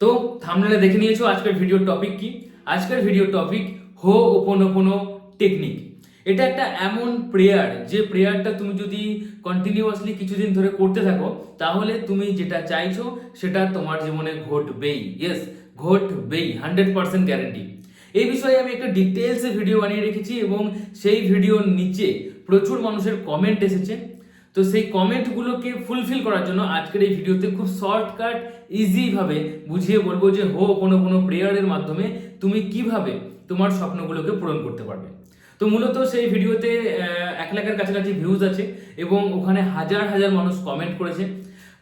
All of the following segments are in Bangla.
তো থামনেলে দেখে নিয়েছো আজকের ভিডিওর টপিক কি? আজকের ভিডিওর টপিক হো ওপোনোপোনো টেকনিক এটা একটা এমন প্রেয়ার যে প্রেয়ারটা তুমি যদি কন্টিনিউয়াসলি কিছুদিন ধরে করতে থাকো, তাহলে তুমি যেটা চাইছো সেটা তোমার জীবনে ঘটবেই। ইয়েস ঘটবেই হান্ড্রেড পার্সেন্ট গ্যারেন্টি এই বিষয়ে আমি একটা ডিটেলসে ভিডিও বানিয়ে রেখেছি এবং সেই ভিডিওর নিচে প্রচুর মানুষের কমেন্ট এসেছে। তো সেই কমেন্টগুলোকে ফুলফিল করার জন্য আজকের এই ভিডিওতে খুব শর্টকাট, ইজিভাবে বুঝিয়ে বলব যে, হো, কোনো কোনো প্রেয়ারের মাধ্যমে তুমি কীভাবে তোমার স্বপ্নগুলোকে পূরণ করতে পারবে। তো মূলত সেই ভিডিওতে এক লাখের কাছাকাছি ভিউজ আছে এবং ওখানে হাজার হাজার মানুষ কমেন্ট করেছে।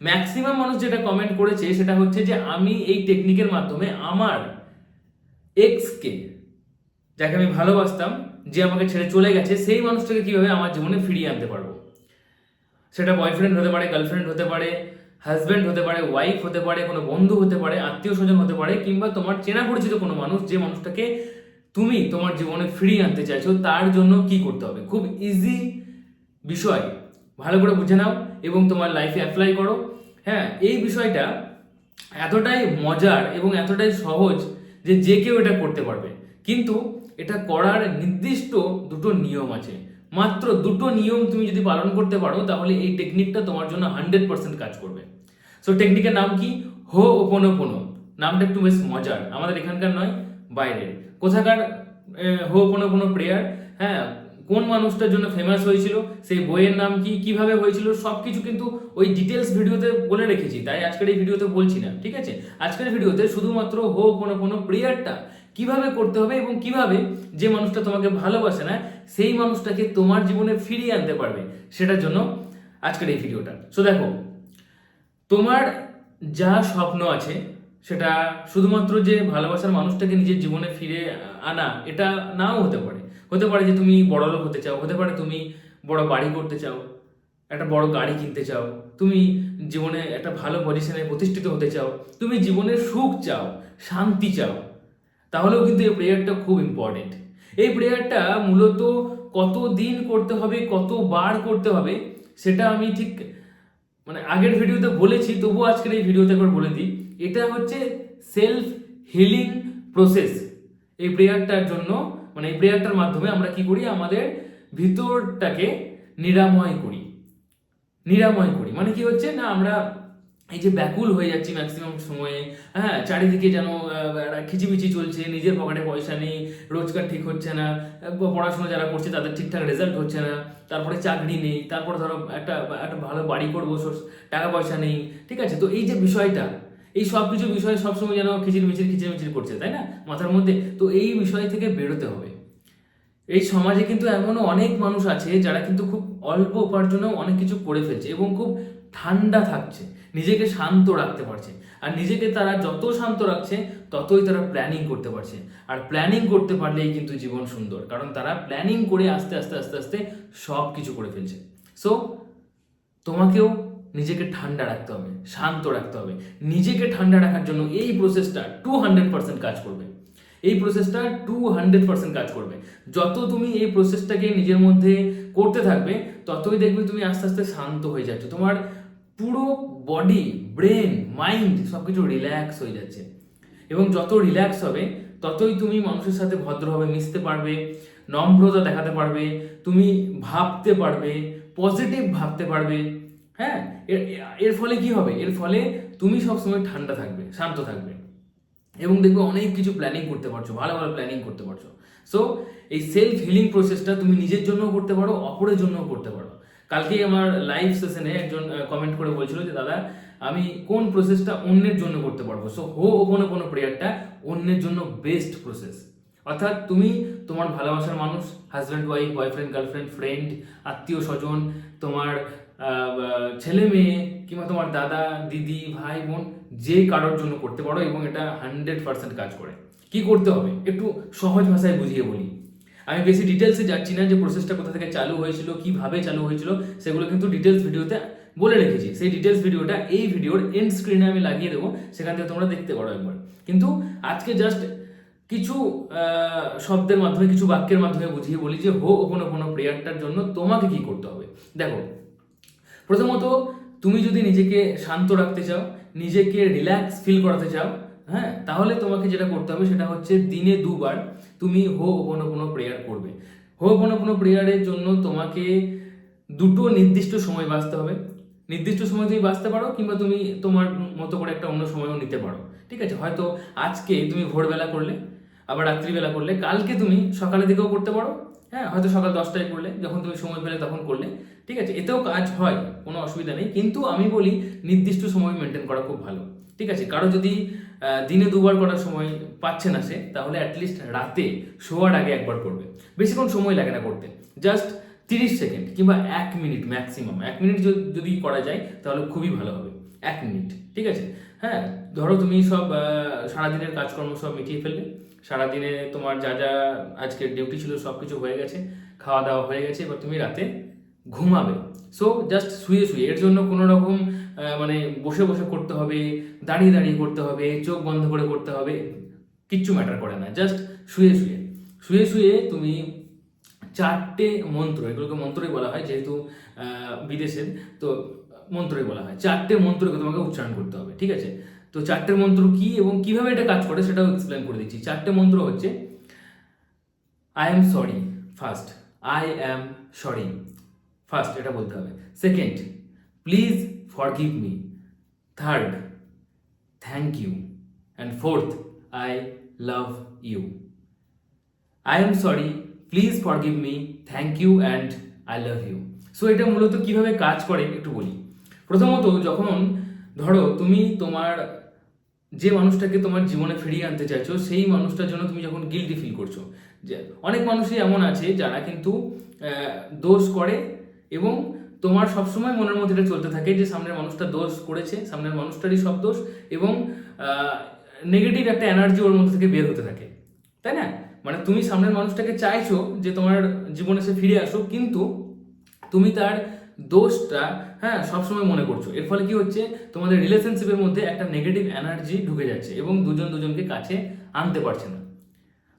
ম্যাক্সিমাম মানুষ যেটা কমেন্ট করেছে সেটা হচ্ছে যে, আমি এই টেকনিকের মাধ্যমে আমার এক্সকে যাকে আমি ভালোবাসতাম, যে আমাকে ছেড়ে চলে গেছে, সেই মানুষটাকে কীভাবে আমার জীবনে ফিরিয়ে আনতে পারব? সেটা বয়ফ্রেন্ড হতে পারে গার্লফ্রেন্ড হতে পারে হাজব্যান্ড হতে পারে ওয়াইফ হতে পারে, কোনো বন্ধু হতে পারে আত্মীয় স্বজন হতে পারে, কিংবা তোমার চেনা পরিচিত কোনো মানুষ যে মানুষটাকে তুমি তোমার জীবনে ফিরিয়ে আনতে চাইছো, তার জন্য কি করতে হবে? খুব ইজি বিষয়। ভালো করে বুঝে নাও এবং তোমার লাইফে অ্যাপ্লাই করো। হ্যাঁ এই বিষয়টা এতটাই মজার এবং এতটাই সহজ যে যে কেউ এটা করতে পারবে। কিন্তু এটা করার নির্দিষ্ট দুটো নিয়ম আছে। মাত্র দুটো নিয়ম তুমি যদি পালন করতে পারো, তাহলে এই টেকনিকটা তোমার জন্য হান্ড্রেড পার্সেন্ট কাজ করবে। সো টেকনিকের নাম কি? হো ওপনো পোনো নামটা একটু বেশ মজার। আমাদের এখানকার নয়, বাইরের। কোথাকার হো ওপনো পোনো প্রেয়ার হ্যাঁ কোন মানুষটার জন্য ফেমাস হয়েছিল? সেই বইয়ের নাম কি? কীভাবে হয়েছিল? সব কিছু কিন্তু ওই ডিটেলস ভিডিওতে বলে রেখেছি। তাই আজকের এই ভিডিওতে বলছি না, ঠিক আছে? আজকের ভিডিওতে শুধুমাত্র হো কোনো কোনো প্রেয়ারটা কীভাবে করতে হবে এবং কীভাবে যে মানুষটা তোমাকে ভালোবাসে না, সেই মানুষটাকে তোমার জীবনে ফিরিয়ে আনতে পারবে, সেটার জন্য আজকের এই ভিডিওটা সো দেখো, তোমার যা স্বপ্ন আছে, সেটা শুধুমাত্র যে ভালোবাসার মানুষটাকে নিজের জীবনে ফিরে আনা, এটা নাও হতে পারে। হতে পারে যে তুমি বড় লোক হতে চাও, হতে পারে তুমি বড় বাড়ি করতে চাও, একটা বড় গাড়ি কিনতে চাও, তুমি জীবনে একটা ভালো পজিশনে প্রতিষ্ঠিত হতে চাও, তুমি জীবনের সুখ চাও, শান্তি চাও। তাহলেও কিন্তু এই প্রেয়ারটা খুব ইম্পর্টেন্ট এই প্রেয়ারটা মূলত কত দিন করতে হবে, কতবার করতে হবে, সেটা আমি ঠিক মানে আগের ভিডিওতে বলেছি তবুও আজকের এই ভিডিওতে একবার বলে দিই। এটা হচ্ছে সেলফ হিলিং প্রসেস এই প্রেয়ারটার জন্য মানে এই প্রেয়ারটার মাধ্যমে আমরা কি করি? আমাদের ভিতরটাকে নিরাময় করি। নিরাময় করি। মানে কি হচ্ছে? না, আমরা এই যে ব্যাকুল হয়ে যাচ্ছি ম্যাক্সিমাম সময়ে হ্যাঁ চারিদিকে যেন খিচিমিচি চলছে, নিজের পকেটে পয়সা নেই, রোজগার ঠিক হচ্ছে না পড়াশোনা যারা করছে তাদের ঠিকঠাক রেজাল্ট হচ্ছে না, তারপরে চাকরি নেই, তারপরে ধরো একটা একটা ভালো বাড়ি করব টাকা পয়সা নেই, ঠিক আছে? তো এই যে বিষয়টা, এই সব কিছু বিষয়ে সবসময় যেন খিচির মিচির খিচির মিচির করছে, তাই না? মাথার মধ্যে, তো এই বিষয় থেকে বেরোতে হবে। এই সমাজে কিন্তু এমনও অনেক মানুষ আছে যারা কিন্তু খুব অল্প উপার্জনেও অনেক কিছু করে ফেলছে এবং খুব ঠান্ডা থাকছে, নিজেকে শান্ত রাখতে পারছে। আর নিজেকে তারা যত শান্ত রাখছে, ততই তারা প্ল্যানিং করতে পারছে। আর প্ল্যানিং করতে পারলেই কিন্তু জীবন সুন্দর, কারণ তারা প্ল্যানিং করে আস্তে আস্তে আস্তে আস্তে সব কিছু করে ফেলছে। সো তোমাকেও নিজেকে ঠান্ডা রাখতে হবে, শান্ত রাখতে হবে। নিজেকে ঠান্ডা রাখার জন্য এই প্রসেসটা টু হান্ড্রেড পার্সেন্ট কাজ করবে। এই প্রসেসটা টু হান্ড্রেড পার্সেন্ট কাজ করবে। যত তুমি এই প্রসেসটাকে নিজের মধ্যে করতে থাকবে, ততই দেখবে তুমি আস্তে আস্তে শান্ত হয়ে যাচ্ছ। তোমার পুরো বডি ব্রেন মাইন্ড সব কিছু রিল্যাক্স হয়ে যাচ্ছে। এবং যত রিল্যাক্স হবে, ততই তুমি মানুষের সাথে ভদ্রভাবে মিশতে পারবে, নম্রতা দেখাতে পারবে, তুমি ভাবতে পারবে পজিটিভ ভাবতে পারবে হ্যাঁ? এর- ফলে কি হবে? এর ফলে তুমি সবসময় ঠান্ডা থাকবে, শান্ত থাকবে। এবং দেখবে অনেক কিছু প্ল্যানিং করতে পারছ, ভালো ভালো প্ল্যানিং করতে পারছ। সো এই সেলফ হিলিং প্রসেসটা তুমি নিজের জন্য করতে পারো, অপরের জন্য করতে পারো। কালকেই আমার লাইভ সেশনে একজন কমেন্ট করে বলছিল যে, দাদা, আমি কোন প্রসেসটা অন্যের জন্য করতে পারব? সো হো কোনো কোনো প্রেয়ারটা অন্যের জন্য বেস্ট প্রসেস অর্থাৎ তুমি তোমার ভালোবাসার মানুষ husband wife boyfriend girlfriend friend আত্মীয় স্বজন, তোমার ছেলে মেয়ে, কিংবা তোমার দাদা, দিদি, ভাই, বোন, যে কারোর জন্য করতে পারো এবং এটা হান্ড্রেড পার্সেন্ট কাজ করে। কি করতে হবে? একটু সহজ ভাষায় বুঝিয়ে বলি। আমি বেশি ডিটেলসে যাচ্ছি না যে প্রসেসটা কোথা থেকে চালু হয়েছিল, কীভাবে চালু হয়েছিল, সেগুলো কিন্তু ডিটেলস ভিডিওতে বলে রেখেছি। সেই ডিটেলস ভিডিওটা এই ভিডিওর এন্ড স্ক্রিনে আমি লাগিয়ে দেবো, সেখান থেকে তোমরা দেখতে পারো একবার। কিন্তু আজকে জাস্ট কিছু শব্দের মাধ্যমে, কিছু বাক্যের মাধ্যমে বুঝিয়ে বলি যে, হো কোনো কোনো প্রেয়ারটার জন্য তোমাকে কি করতে হবে? দেখো, প্রথমত তুমি যদি নিজেকে শান্ত রাখতে চাও, নিজেকে রিল্যাক্স ফিল করাতে চাও হ্যাঁ তাহলে তোমাকে যেটা করতে হবে সেটা হচ্ছে দিনে দুবার তুমি হো ওপনো প্রেয়ার করবে। হো ওপনো প্রেয়ারের জন্য তোমাকে দুটো নির্দিষ্ট সময় বাঁচতে হবে। নির্দিষ্ট সময় তুমি বাঁচতে পারো কিংবা তুমি তোমার মতো করে একটা অন্য সময়ও নিতে পারো। ঠিক আছে? হয়তো আজকে তুমি ভোরবেলা করলে, আবার রাত্রিবেলা করলে, কালকে তুমি সকালের দিকেও করতে পারো। হ্যাঁ হয়তো সকাল দশটায় করলে, যখন তুমি সময় পেলে তখন করলে। ঠিক আছে? এতেও কাজ হয়, কোনো অসুবিধা নেই। কিন্তু আমি বলি নির্দিষ্ট সময় মেনটেন করা খুব ভালো। ঠিক আছে? কারও যদি দিনে দুবার করার সময় পাচ্ছে না সে, তাহলে অ্যাটলিস্ট রাতে শোয়ার আগে একবার করবে। বেশিক্ষণ সময় লাগে না করতে। জাস্ট তিরিশ সেকেন্ড কিংবা এক মিনিট ম্যাক্সিমাম এক মিনিট যদি- করা যায়, তাহলে খুবই ভালো হবে। এক মিনিট ঠিক আছে? হ্যাঁ ধরো তুমি সব সারাদিনের কাজকর্ম সব মিটিয়ে ফেললে। সারাদিনে তোমার যা যা আজকের ডিউটি ছিল সব কিছু হয়ে গেছে, খাওয়া দাওয়া হয়ে গেছে, এবার তুমি রাতে ঘুমাবে। সো জাস্ট শুয়ে শুয়ে। এর জন্য কোনো রকম মানে বসে বসে করতে হবে, দাঁড়িয়ে দাঁড়িয়ে করতে হবে, চোখ বন্ধ করে করতে হবে, কিচ্ছু ম্যাটার করে না। জাস্ট শুয়ে শুয়ে। শুয়ে শুয়ে তুমি চারটে মন্ত্র, এগুলোকে মন্ত্রই বলা হয়, যেহেতু বিদেশের, তো মন্ত্রই বলা হয়। চারটে মন্ত্রকে তোমাকে উচ্চারণ করতে হবে, ঠিক আছে? তো চারটে মন্ত্র কি এবং কীভাবে এটা কাজ করে সেটাও এক্সপ্লেন করে দিচ্ছি। চারটে মন্ত্র হচ্ছে I am sorry first I am sorry first এটা বলতে হবে। Second please forgive me third thank you and fourth I love you I am sorry please forgive me thank you and I love you so এটা মূলত কীভাবে কাজ করে একটু বলি। প্রথমত, যখন ধরো তুমি তোমার যে মানুষটাকে তোমার জীবনে ফিরিয়ে আনতে চাইছো, সেই মানুষটার জন্য তুমি যখন গিল্টি ফিল করছ। যে অনেক মানুষই এমন আছে যারা কিন্তু দোষ করে এবং তোমার সবসময় মনের মধ্যে এটা চলতে থাকে যে সামনের মানুষটা দোষ করেছে, সামনের মানুষটারই সব দোষ এবং নেগেটিভ একটা এনার্জি ওর মধ্যে থেকে বের হতে থাকে। তাই না? মানে তুমি সামনের মানুষটাকে চাইছো যে তোমার জীবনে সে ফিরে আসুক, কিন্তু তুমি তার দোষটা হ্যাঁ সবসময় মনে করছ। এর ফলে কি হচ্ছে? তোমাদের রিলেশনশিপের মধ্যে একটা নেগেটিভ এনার্জি ঢুকে যাচ্ছে এবং দুজন দুজনকে কাছে আনতে পারছে না।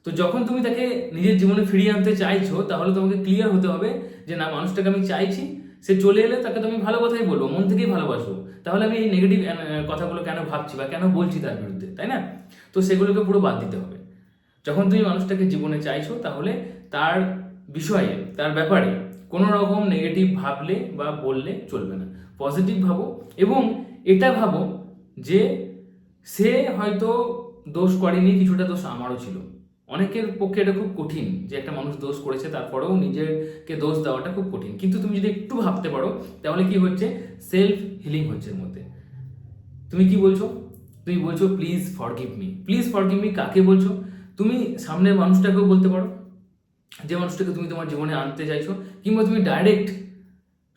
তো যখন তুমি তাকে নিজের জীবনে ফিরিয়ে আনতে চাইছো, তাহলে তোমাকে ক্লিয়ার হতে হবে যে না, মানুষটাকে আমি চাইছি সে চলে এলে তাকে তো আমি ভালো কথাই বলব, মন থেকেই ভালোবাসবো তাহলে আমি এই নেগেটিভ কথাগুলো কেন ভাবছি বা কেন বলছি তার বিরুদ্ধে, তাই না? তো সেগুলোকে পুরো বাদ দিতে হবে। যখন তুমি মানুষটাকে জীবনে চাইছো, তাহলে তার বিষয়ে, তার ব্যাপারে কোনো রকম নেগেটিভ ভাবলে বা বললে চলবে না। পজিটিভ ভাবো এবং এটা ভাবো যে সে হয়তো দোষ করেনি, কিছুটা দোষ আমারও ছিল। অনেকের পক্ষে এটা খুব কঠিন যে একটা মানুষ দোষ করেছে, তারপরেও নিজেকে দোষ দেওয়াটা খুব কঠিন। কিন্তু তুমি যদি একটু ভাবতে পারো, তাহলে কি হচ্ছে? সেলফ হিলিং হচ্ছে এর মধ্যে। তুমি কি বলছো? তুমি বলছো please forgive me please forgive me কাকে বলছো? তুমি সামনের মানুষটাকেও বলতে পারো। যে মানুষটাকে তুমি তোমার জীবনে আনতে চাইছো, কিংবা তুমি ডাইরেক্ট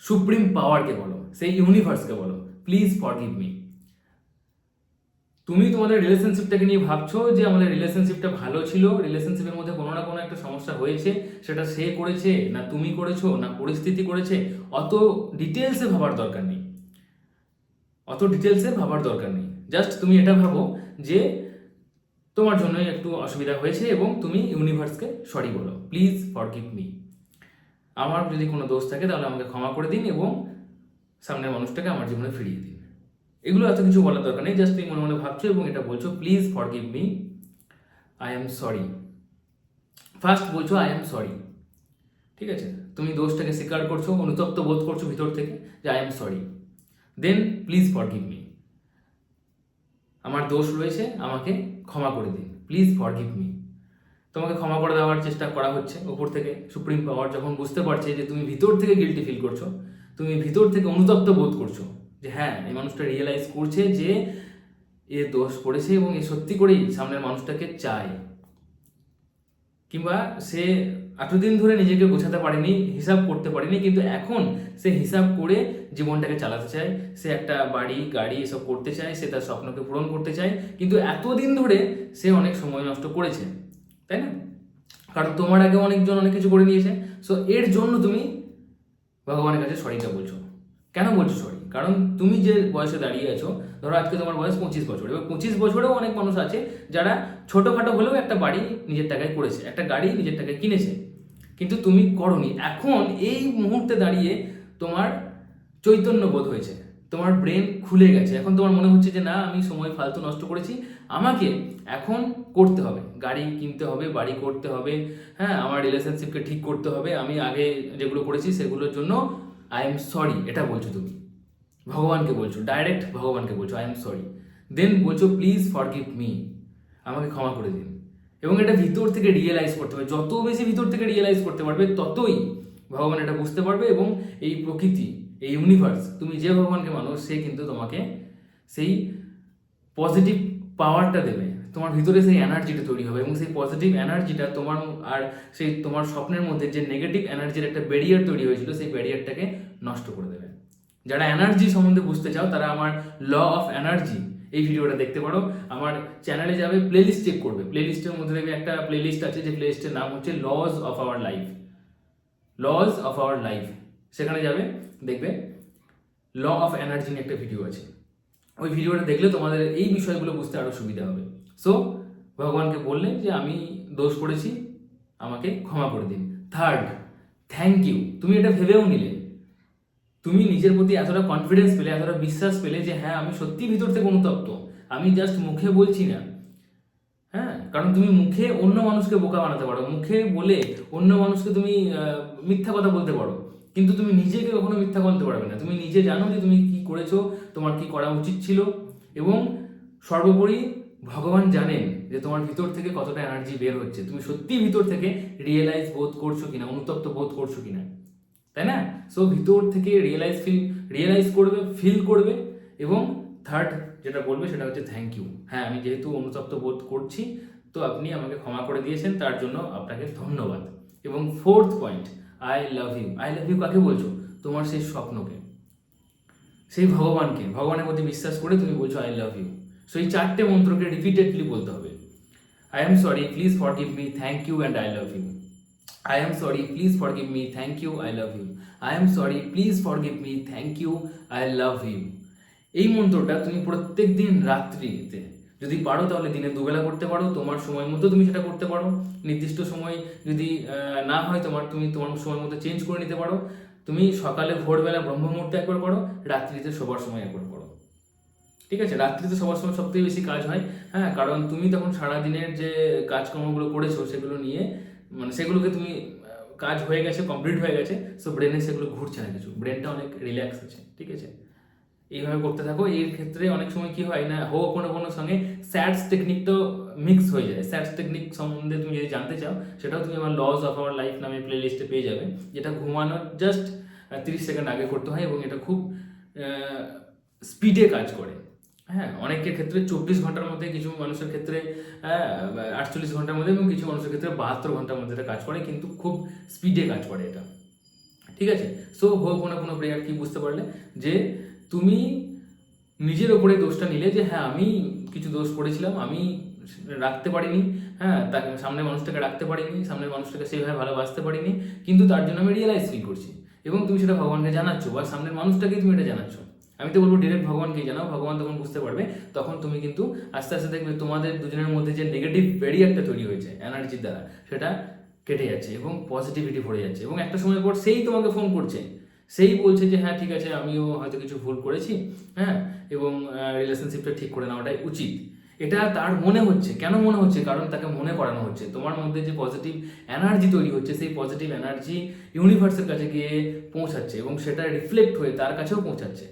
সুপ্রিম পাওয়ারকে বলো, সেই ইউনিভার্সকে বলো প্লিজ ফরগিভ মি তুমি তোমাদের রিলেশনশিপটাকে নিয়ে ভাবছ যে আমাদের রিলেশনশিপটা ভালো ছিল রিলেশনশিপের মধ্যে কোনো না কোনো একটা সমস্যা হয়েছে, সেটা সে করেছে না তুমি করেছ না পরিস্থিতি করেছে, অত ডিটেলসে ভাবার দরকার নেই। অত ডিটেলসে ভাবার দরকার নেই। জাস্ট তুমি এটা ভাবো যে তোমার জন্য একটু অসুবিধা হয়েছে এবং তুমি ইউনিভার্সকে সরি বলো। প্লিজ ফরগিভ মি আমার যদি কোনো দোষ থাকে তাহলে আমাকে ক্ষমা করে দিন এবং সামনের মানুষটাকে আমার জীবনে ফিরিয়ে দিন। এগুলো এত কিছু বলার দরকার নেই জাস্ট তুমি মনে মনে ভাবছ এবং এটা বলছো please forgive me I am sorry first বলছো আই এম সরি ঠিক আছে? তুমি দোষটাকে স্বীকার করছ, অনুতপ্ত বোধ করছ ভিতর থেকে যে I am sorry then please forgive me আমার দোষ রয়েছে, আমাকে ক্ষমা করে দিন। প্লিজ ফরগিভ মি তোমাকে ক্ষমা করে দেওয়ার চেষ্টা করা হচ্ছে। উপর থেকে সুপ্রিম পাওয়ার যখন বুঝতে পারছে যে তুমি ভিতর থেকে গিলটি ফিল করছ, তুমি ভিতর থেকে অনুতপ্ত বোধ করছ যে হ্যাঁ এই মানুষটা রিয়েলাইজ করছে যে এ দোষ করেছে এবং এ সত্যি করেই সামনের মানুষটাকে চায়। কিংবা সে এতদিন ধরে নিজেকে গোছাতে পারেনি, হিসাব করতে পারেনি, কিন্তু এখন সে হিসাব করে জীবনটাকে চালাতে চায়। সে একটা বাড়ি, গাড়ি এসব করতে চায়, সে তার স্বপ্নকে পূরণ করতে চায়, কিন্তু এতদিন ধরে সে অনেক সময় নষ্ট করেছে, তাই না? কারণ তোমার আগে অনেকজন অনেক কিছু করে নিয়েছে। সো এর জন্য তুমি ভগবানের কাছে সরিটা বলছো। কেন বলছো সরি কারণ তুমি যে বয়সে দাঁড়িয়ে আছো, ধরো আজকে তোমার বয়স পঁচিশ বছর, এবার পঁচিশ বছরেও অনেক মানুষ আছে যারা ছোটোখাটো হলেও একটা বাড়ি নিজের টাকায় করেছে, একটা গাড়ি নিজের টাকায় কিনেছে। কিন্তু তুমি করনি। এখন এই মুহূর্তে দাঁড়িয়ে তোমার চৈতন্য বোধ হয়েছে, তোমার ব্রেন খুলে গেছে। এখন তোমার মনে হচ্ছে যে, না, আমি সময় ফালতু নষ্ট করেছি। আমাকে এখন করতে হবে। গাড়ি কিনতে হবে, বাড়ি করতে হবে হ্যাঁ আমার রিলেশনশিপকে ঠিক করতে হবে। আমি আগে যেগুলো করেছি সেগুলোর জন্য আই এম সরি এটা বলছো তুমি। ভগবানকে বলছো ডাইরেক্ট ভগবানকে বলছো আই এম সরি দেন বলছো প্লিজ ফর গিভ মি আমাকে ক্ষমা করে দিন। এবং এটা ভিতর থেকে রিয়েলাইজ করতে হবে। যত বেশি ভিতর থেকে রিয়েলাইজ করতে পারবে, ততই ভগবান এটা বুঝতে পারবে এবং এই প্রকৃতি, এই ইউনিভার্স তুমি যে ভগবানকে মানো, সে কিন্তু তোমাকে সেই পজিটিভ পাওয়ারটা দেবে। তোমার ভিতরে সেই এনার্জিটা তৈরি হবে এবং সেই পজিটিভ এনার্জিটা তোমার আর সেই তোমার স্বপ্নের মধ্যে যে নেগেটিভ এনার্জির একটা ব্যারিয়ার তৈরি হয়েছিল, সেই ব্যারিয়ারটাকে নষ্ট করে দেবে। যারা এনার্জি সম্বন্ধে বুঝতে চাও, তারা আমার ল অফ এনার্জি এই ভিডিওটা দেখতে পারো। আমার চ্যানেলে যাবে প্লেলিস্ট চেক করবে। প্লেলিস্টের মধ্যে দেখবে একটা প্লেলিস্ট আছে, যে প্লেলিস্টের নাম হচ্ছে laws of our life laws of our life সেখানে যাবে, দেখবে ল অফ এনার্জি নিয়ে একটা ভিডিও আছে। ওই ভিডিওটা দেখলে তোমাদের এই বিষয়গুলো বুঝতে আরও সুবিধা হবে। সো ভগবানকে বললেন যে আমি দোষ করেছি, আমাকে ক্ষমা করে দিন। থার্ড থ্যাংক ইউ তুমি এটা ভেবেও নিলে। তুমি নিজের প্রতি এতটা কনফিডেন্স পেলে, এতটা বিশ্বাস পেলে যে হ্যাঁ আমি সত্যি ভিতর থেকে অনুতপ্ত। আমি জাস্ট মুখে বলছি না। হ্যাঁ? কারণ তুমি মুখে অন্য মানুষকে বোকা বানাতে পারো। মুখে বলে অন্য মানুষকে তুমি মিথ্যা কথা বলতে পারো। কিন্তু তুমি নিজেকে কখনো মিথ্যা বলতে পারবে না। তুমি নিজে জানো যে, তুমি কি করেছ, তোমার কি করা উচিত ছিল। এবং সর্বোপরি ভগবান জানেন যে, তোমার ভিতর থেকে কতটা এনার্জি বের হচ্ছে। তুমি সত্যি ভিতর থেকে রিয়েলাইজ বোধ করছ কিনা, অনুতপ্ত বোধ করছ কিনা। তাই না? সো ভিতর থেকে রিয়েলাইজ ফিল রিয়েলাইজ করবে ফিল করবে এবং থার্ড যেটা বলবে সেটা হচ্ছে থ্যাংক ইউ হ্যাঁ আমি যেহেতু অনুতপ্ত বোধ করছি, তো আপনি আমাকে ক্ষমা করে দিয়েছেন, তার জন্য আপনাকে ধন্যবাদ। এবং fourth point I love you I love you কাকে বলছো? তোমার সেই স্বপ্নকে। সেই ভগবানকে। ভগবানের প্রতি বিশ্বাস করে তুমি বলছো আই লাভ ইউ সো এই চারটে মন্ত্রকে রিপিটেডলি বলতে হবে। I am sorry please forgive me thank you and I love you I am sorry, please forgive me, thank you, I love you. I am sorry, please forgive me, thank you, I love you. এই মন্ত্রটা তুমি প্রত্যেক দিন রাত্রিতে যদি পারো তাহলে দিনে দুবেলা করতে পারো তোমার সময় মতো তুমি সেটা করতে পারো। নির্দিষ্ট সময় যদি না হয় তোমার তুমি তোমার সময় মতো চেঞ্জ করে নিতে পারো। তুমি সকালে ভোরবেলা ব্রহ্ম মুহূর্তে একবার করো রাত্রিতে শোবার সময় একবার করো। ঠিক আছে? রাত্রিতে সবার সময় সবথেকে বেশি কাজ হয়। হ্যাঁ কারণ তুমি তখন সারাদিনের যে কাজকর্মগুলো করেছ সেগুলো নিয়ে মানে সেগুলোকে তুমি কাজ হয়ে গেছে কমপ্লিট হয়ে গেছে সো ব্রেনে সেগুলো ঘুরছে না কিছু। ব্রেনটা অনেক রিল্যাক্স আছে, ঠিক আছে? এইভাবে করতে থাকো। এর ক্ষেত্রে অনেক সময় কি হয় না, হো কোনো কোনো সঙ্গে স্যাডস টেকনিক তো মিক্স হয়ে যায়। স্যাডস টেকনিক সম্বন্ধে তুমি যদি জানতে চাও, সেটাও তুমি আমার লস অফ আওয়ার লাইফ নামে প্লে লিস্টে পেয়ে যাবে। যেটা ঘুমানোর জাস্ট তিরিশ সেকেন্ড আগে করতে হয় এবং এটা খুব স্পিডে কাজ করে। হ্যাঁ অনেকের ক্ষেত্রে চব্বিশ ঘণ্টার মধ্যে কিছু মানুষের ক্ষেত্রে আটচল্লিশ ঘণ্টার মধ্যে এবং কিছু মানুষের ক্ষেত্রে বাহাত্তর ঘণ্টার মধ্যে এটা কাজ করে, কিন্তু খুব স্পিডে কাজ করে এটা। ঠিক আছে? সো হো কোনো কোনো প্রেয়ার কি বুঝতে পারলে? যে তুমি নিজের ওপরে দোষটা নিলে যে হ্যাঁ আমি কিছু দোষ করেছিলাম, আমি রাখতে পারিনি হ্যাঁ তাকে সামনের মানুষটাকে রাখতে পারিনি, সামনের মানুষটাকে সেইভাবে ভালোবাসতে পারিনি, কিন্তু তার জন্য আমি রিয়েলাইজ ফিল করছি। এবং তুমি সেটা ভগবানকে জানাচ্ছ বা সামনের মানুষটাকেই তুমি এটা জানাচ্ছ। আমি তো বলব ডিরেক্ট ভগবানকে জানাও, ভগবান তখন বুঝতে পারবে। তখন তুমি কিন্তু আস্তে আস্তে দেখবে তোমাদের দুজনের মধ্যে যে নেগেটিভ ব্যারিয়ারটা তৈরি হয়েছে এনার্জির দ্বারা, সেটা কেটে যাচ্ছে এবং পজিটিভিটি ভরে যাচ্ছে এবং একটা সময় পর সেই তোমাকে ফোন করছে। সেই বলছে যে হ্যাঁ ঠিক আছে, আমিও হয়তো কিছু ভুল করেছি হ্যাঁ এবং রিলেশনশিপটা ঠিক করে নেওয়াটাই উচিত। এটা তার মনে হচ্ছে। কেন মনে হচ্ছে? কারণ তাকে মনে করানো হচ্ছে। তোমার মধ্যে যে পজিটিভ এনার্জি তৈরি হচ্ছে, সেই পজিটিভ এনার্জি ইউনিভার্সের কাছে গিয়ে পৌঁছাচ্ছে এবং সেটা রিফ্লেক্ট হয়ে তার কাছেও পৌঁছাচ্ছে।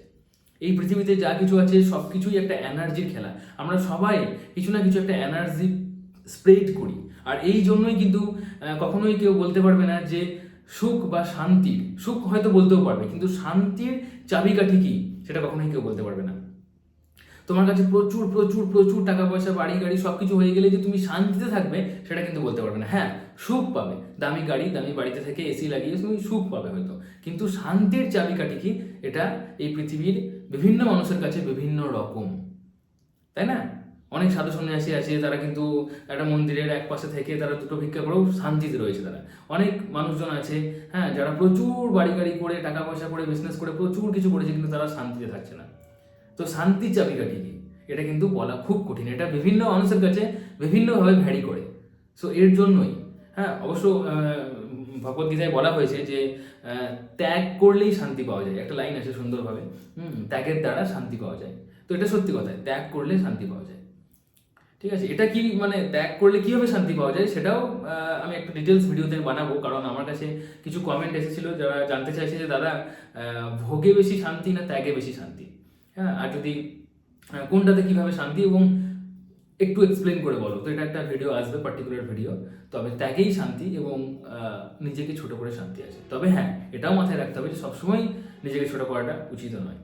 এই পৃথিবীতে যা কিছু আছে সব কিছুই একটা এনার্জির খেলা। আমরা সবাই কিছু না কিছু একটা এনার্জি স্প্রেড করি। আর এই জন্যই কিন্তু কখনোই কেউ বলতে পারবে না যে সুখ বা শান্তির সুখ হয়তো বলতেও পারবে, কিন্তু শান্তির চাবিকাঠি কি? সেটা কখনোই কেউ বলতে পারবে না। তোমার কাছে প্রচুর প্রচুর প্রচুর টাকা পয়সা, বাড়ি, গাড়ি সব কিছু হয়ে গেলে যে তুমি শান্তিতে থাকবে, সেটা কিন্তু বলতে পারবে না। হ্যাঁ সুখ পাবে। দামি গাড়ি, দামি বাড়িতে থেকে এসি লাগিয়ে তুমি সুখ পাবে হয়তো। কিন্তু শান্তির চাবিকাঠি কি? এটা এই পৃথিবীর বিভিন্ন মানুষের কাছে বিভিন্ন রকম। তাই না? অনেক সাধু সন্ন্যাসী আছে, তারা কিন্তু একটা মন্দিরের এক পাশে থেকে তারা দুটো ভিক্ষা করেও শান্তিতে রয়েছে তারা। অনেক মানুষজন আছে হ্যাঁ যারা প্রচুর বাড়ি, গাড়ি করে, টাকা পয়সা করে বিজনেস করে, প্রচুর কিছু করেছে, কিন্তু তারা শান্তিতে থাকছে না। তো শান্তির চাবিকাঠি কি? এটা কিন্তু বলা খুব কঠিন। এটা বিভিন্ন মানুষের কাছে বিভিন্নভাবে ভ্যারি করে। সো এর জন্যই হ্যাঁ অবশ্য ভগবদ্গীতায় বলা হয়েছে যে ত্যাগ করলেই শান্তি পাওয়া যায়। একটা লাইন আছে সুন্দরভাবে, হুম, ত্যাগের দ্বারা শান্তি পাওয়া যায়। তো এটা সত্যি কথা, ত্যাগ করলে শান্তি পাওয়া যায়। ঠিক আছে? এটা কি মানে ত্যাগ করলে কীভাবে শান্তি পাওয়া যায় সেটাও আমি একটা ডিটেলস ভিডিওতে বানাবো, কারণ আমার কাছে কিছু কমেন্ট এসেছিল যারা জানতে চাইছে যে, দাদা ভোগে বেশি শান্তি না ত্যাগে বেশি শান্তি? হ্যাঁ আর যদি কোনটাতে কীভাবে শান্তি এবং একটু এক্সপ্লেন করে বলো। তো এটা একটা ভিডিও আসবে পার্টিকুলার ভিডিও তবে ত্যাগেই শান্তি এবং নিজেকে ছোট করে শান্তি আছে। তবে হ্যাঁ এটাও মাথায় রাখতে হবে যে সবসময় নিজেকে ছোট করাটা উচিত নয়।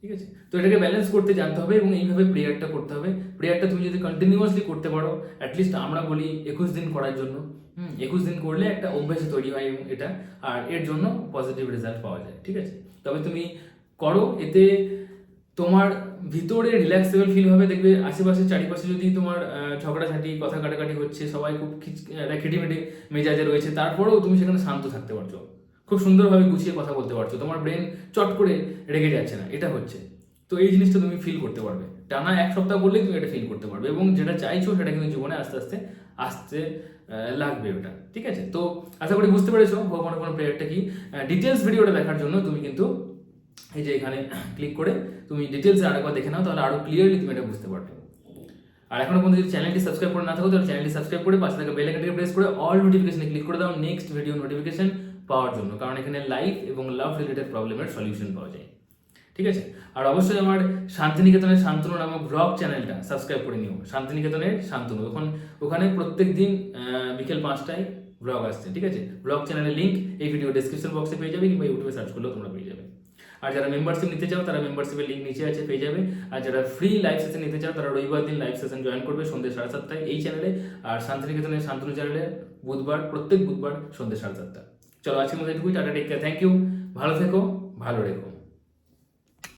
ঠিক আছে? তো এটাকে ব্যালেন্স করতে জানতে হবে এবং এইভাবে প্রেয়ারটা করতে হবে। প্রেয়ারটা তুমি যদি কন্টিনিউয়াসলি করতে পারো অ্যাটলিস্ট আমরা বলি একুশ দিন করার জন্য। হুম, একুশ দিন করলে একটা অভ্যাস তৈরি হয় এবং এটা, আর এর জন্য পজিটিভ রেজাল্ট পাওয়া যায়। ঠিক আছে? তবে তুমি করো, এতে তোমার ভিতরে রিল্যাক্সেবল ফিল হবে, দেখবে আশেপাশে চারিপাশে যদি তোমার ঝগড়াঝাটি, কথা কাটাকাটি হচ্ছে, সবাই খুব একটা খিটিমিটি মেজাজে রয়েছে, তারপরেও তুমি সেখানে শান্ত থাকতে পারছ। খুব সুন্দরভাবে গুছিয়ে কথা বলতে পারছ, তোমার ব্রেন চট করে রেগে যাচ্ছে না, এটা হচ্ছে। তো এই জিনিসটা তুমি ফিল করতে পারবে। টানা এক সপ্তাহ করলেই তুমি এটা ফিল করতে পারবে এবং যেটা চাইছো সেটা কিন্তু জীবনে আস্তে আস্তে, আসতে লাগবে ওটা, ঠিক আছে? তো আশা করি বুঝতে পেরেছ, ভগবানের কোনো প্রেয়ারটা কি? ডিটেলস ভিডিওটা দেখার জন্য তুমি কিন্তু এই যে এখানে ক্লিক করে তুমি ডিটেলসে আরেকবার দেখে নাও, তাহলে আরও ক্লিয়ারলি তুমি এটা বুঝতে পারবে। আর এখনও পর্যন্ত যদি চ্যানেলটি সাবস্ক্রাইব করে না থাকো, তাহলে চ্যানেলটি সাবস্ক্রাইব করে পাশে থাকা বেল আইকনটিকে প্রেস করে অল নোটিফিকেশনে ক্লিক করে দাও নেক্সট ভিডিও নোটিফিকেশন পাওয়ার জন্য। কারণ এখানে লাইফ এবং লাভ রিলেটেড প্রবলেমের সলিউশন পাওয়া যায়। ঠিক আছে? আর অবশ্যই আমার শান্তিনিকেতনের শান্তনু নামক ব্লগ চ্যানেলটা সাবস্ক্রাইব করে নিও। শান্তিনিকেতনের শান্তনু। ওখানে ওখানে প্রত্যেক দিন বিকেল পাঁচটায় ব্লগ আসছে। ঠিক আছে? ব্লগ চ্যানেলের লিঙ্ক এই ভিডিও ডেসক্রিপশন বক্সে পেয়ে যাবে কিংবা ইউটিউবে সার্চ করলেও তোমরা পেয়ে যাবে। আর যারা মেম্বারশিপ নিতে চাও, তারা মেম্বারশিপের লিঙ্ক নিচে আছে, পেয়ে যাবে। আর যারা ফ্রি লাইভ সেশন নিতে চাও, তারা রবিবার দিন লাইভ সেশন জয়েন করবে সন্ধ্যে সাড়ে সাতটায় এই চ্যানেলে আর শান্তিনিকেতনের শান্তনু চ্যানেলে বুধবার, প্রত্যেক বুধবার সন্ধ্যে সাড়ে সাতটা চলো আজকের মধ্যে এটুকুই, tata take care thank you ভালো থেকো, ভালো রেখো।